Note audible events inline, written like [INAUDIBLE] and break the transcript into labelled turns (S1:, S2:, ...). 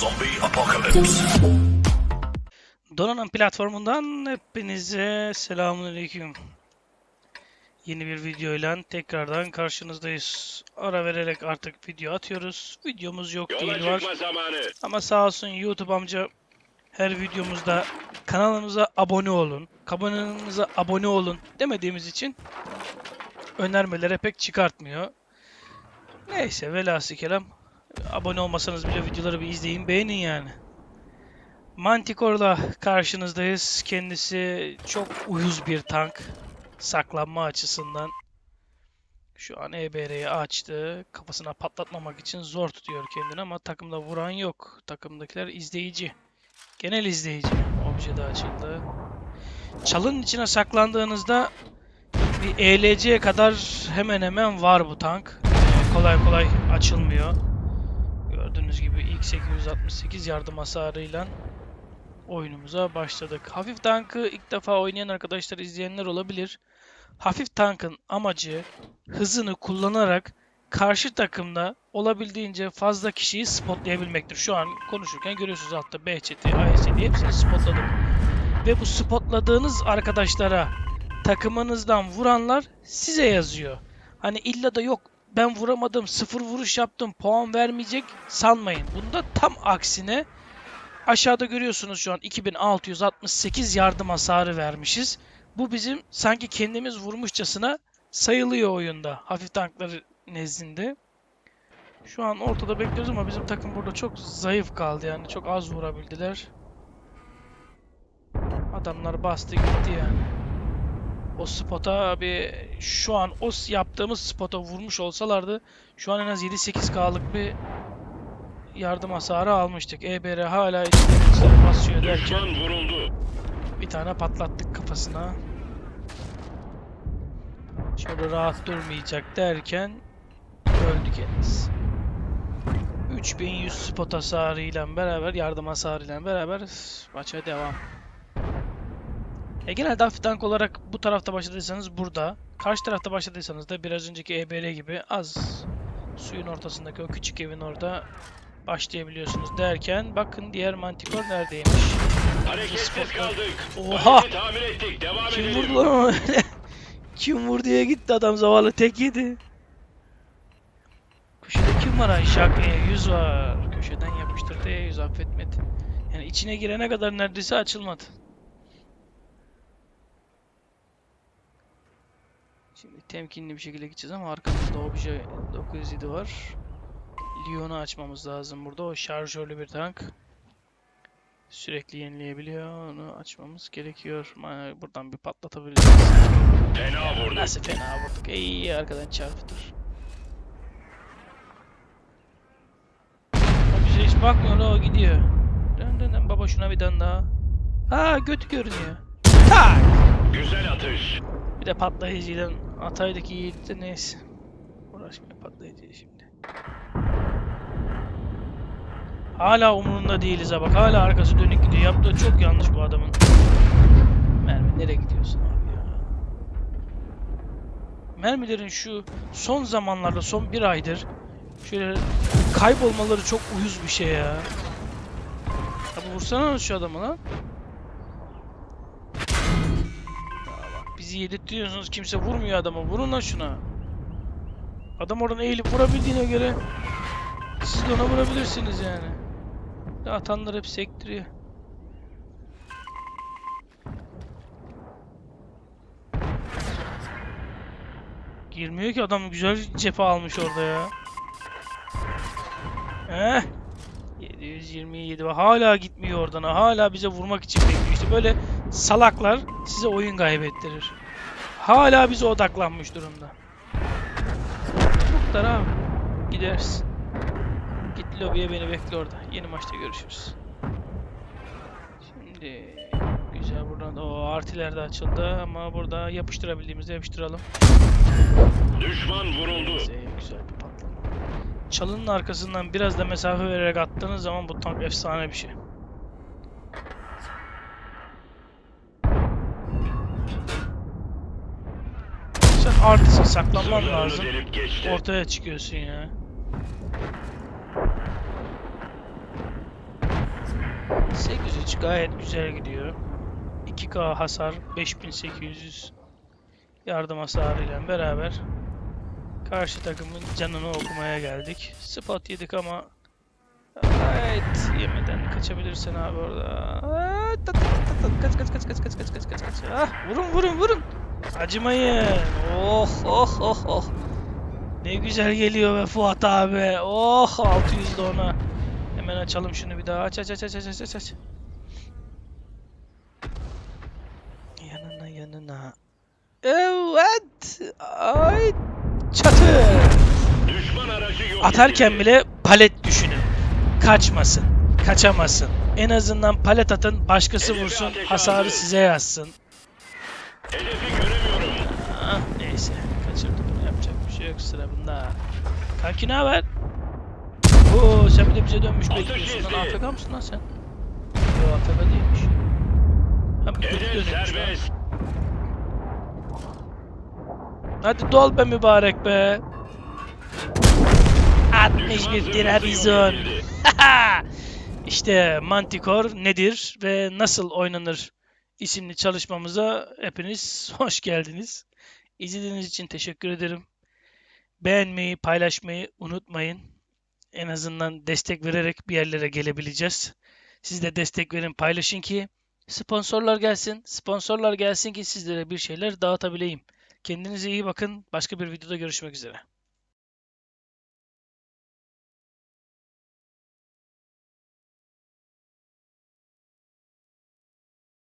S1: Zombie apocalypse.
S2: Donanım platformundan hepinize selamünaleyküm. Yeni bir videoyla tekrardan karşınızdayız. Ara vererek artık video atıyoruz. Videomuz yok
S3: Yola
S2: değil var.
S3: zamanı.
S2: Ama sağ olsun YouTube amca her videomuzda kanalımıza abone olun, kanalımıza abone olun demediğimiz için önermelere pek çıkartmıyor. Neyse velhasıl kelam abone olmasanız bile videoları bir izleyin beğenin yani. Manticore'la karşınızdayız. Kendisi çok uyuz bir tank. Saklanma açısından. Şu an EBR'yi açtı. Kafasına patlatmamak için zor tutuyor kendini ama takımda vuran yok. Takımdakiler izleyici. Genel izleyici. Obje de açıldı. Çalının içine saklandığınızda bir ELC kadar hemen hemen var bu tank. Ee, kolay kolay açılmıyor. İlk 868 yardım hasarıyla oyunumuza başladık. Hafif tankı ilk defa oynayan arkadaşlar izleyenler olabilir. Hafif tankın amacı hızını kullanarak karşı takımda olabildiğince fazla kişiyi spotlayabilmektir. Şu an konuşurken görüyorsunuz altta Behçet'i, ASC'yi hepsini spotladık. Ve bu spotladığınız arkadaşlara takımınızdan vuranlar size yazıyor. Hani illa da yok ben vuramadım, sıfır vuruş yaptım, puan vermeyecek sanmayın. Bunda tam aksine Aşağıda görüyorsunuz şu an 2668 yardım hasarı vermişiz. Bu bizim sanki kendimiz vurmuşçasına sayılıyor oyunda. Hafif tanklar nezdinde. Şu an ortada bekliyoruz ama bizim takım burada çok zayıf kaldı yani. Çok az vurabildiler. Adamlar bastı gitti yani. O spota bir şu an o yaptığımız spota vurmuş olsalardı şu an en az 7-8K'lık bir yardım hasarı almıştık. EBR hala içine basıyor derken
S3: Düşman vuruldu.
S2: bir tane patlattık kafasına. Şöyle rahat durmayacak derken öldü kendisi. 3100 spot hasarıyla beraber, yardım hasarıyla beraber maça devam. E genelde hafif tank olarak bu tarafta başladıysanız burada, karşı tarafta başladıysanız da biraz önceki EBR gibi az suyun ortasındaki o küçük evin orada başlayabiliyorsunuz derken bakın diğer mantikor neredeymiş?
S3: Hareketsiz kaldık.
S2: Oha!
S3: Tahmin ettik. Devam
S2: Kim
S3: edelim.
S2: vurdu lan onu öyle? Kim vurdu diye gitti adam zavallı tek yedi. Köşede kim var ay şakaya yüz var. Köşeden yapıştırdı ya yüz affetmedi. Yani içine girene kadar neredeyse açılmadı. Şimdi temkinli bir şekilde gideceğiz ama arkamızda obje 907 var. Lyon'u açmamız lazım burada. O şarjörlü bir tank. Sürekli yenileyebiliyor. Onu açmamız gerekiyor. Buradan bir patlatabiliriz.
S3: Fena vurdu.
S2: Nasıl fena vurduk. İyi arkadan çarptır. Bize hiç bakmıyor la, o gidiyor. Dön dön dön baba şuna bir tane daha. Ha götü görünüyor. Tak!
S3: Güzel atış.
S2: Bir de patlayıcıyla ataydık iyiydi de neyse. Uğraşmaya patlayıcıyı şimdi. Hala umurunda değiliz ha bak. Hala arkası dönük gidiyor. Yaptığı çok yanlış bu adamın. Mermi nereye gidiyorsun abi ya? Mermilerin şu son zamanlarda son bir aydır şöyle kaybolmaları çok uyuz bir şey ya. Abi vursana şu adamı lan. Bizi yedirtiyorsunuz kimse vurmuyor adama. Vurun lan şuna. Adam oradan eğilip vurabildiğine göre siz de ona vurabilirsiniz yani. Atanlar hep sektiriyor. Girmiyor ki adam güzel cephe almış orada ya. Eh. 727 ve hala gitmiyor oradan. Hala bize vurmak için bekliyor. İşte böyle salaklar size oyun kaybettirir. Hala bize odaklanmış durumda. Kadar abi. Gidersin. Git lobiye beni bekle orada. Yeni maçta görüşürüz. Şimdi güzel buradan da o artiler de açıldı ama burada yapıştırabildiğimizde yapıştıralım.
S3: Düşman vuruldu.
S2: Bize güzel bir patlama. Çalının arkasından biraz da mesafe vererek attığınız zaman bu tank efsane bir şey. Artistin saklanman lazım. Ortaya çıkıyorsun ya. 803 gayet güzel gidiyor. 2K hasar 5800 yardım hasarıyla beraber karşı takımın canını okumaya geldik. Spot yedik ama gayet yemeden kaçabilirsin abi orada. Kaç kaç kaç kaç kaç kaç kaç kaç kaç. Ah, vurun vurun vurun. Acımayın. Oh oh oh oh. Ne güzel geliyor be Fuat abi. Oh 600 de ona. Hemen açalım şunu bir daha. Aç aç aç aç aç aç aç. Yanına yanına. Evet. Ay çatı.
S3: Düşman aracı yok
S2: Atarken bile palet düşünün. Kaçmasın. Kaçamasın. En azından palet atın başkası vursun hasarı size yazsın.
S3: Hedefi göremiyorum.
S2: Ah, neyse kaçırdık yapacak bir şey yok sıra bunda. Kanki ne haber? Oo sen bir de bize dönmüş bekliyorsun lan. AFK mısın lan sen? Yo AFK değilmiş. Ha
S3: Hedef
S2: dönüyormuş lan. Hadi dol be mübarek be. 61
S3: Düşman zırhlısı
S2: Trabzon. [LAUGHS] işte Manticore nedir ve nasıl oynanır isimli çalışmamıza hepiniz [LAUGHS] hoş geldiniz. İzlediğiniz için teşekkür ederim. Beğenmeyi, paylaşmayı unutmayın. En azından destek vererek bir yerlere gelebileceğiz. Siz de destek verin, paylaşın ki sponsorlar gelsin. Sponsorlar gelsin ki sizlere bir şeyler dağıtabileyim. Kendinize iyi bakın. Başka bir videoda görüşmek üzere.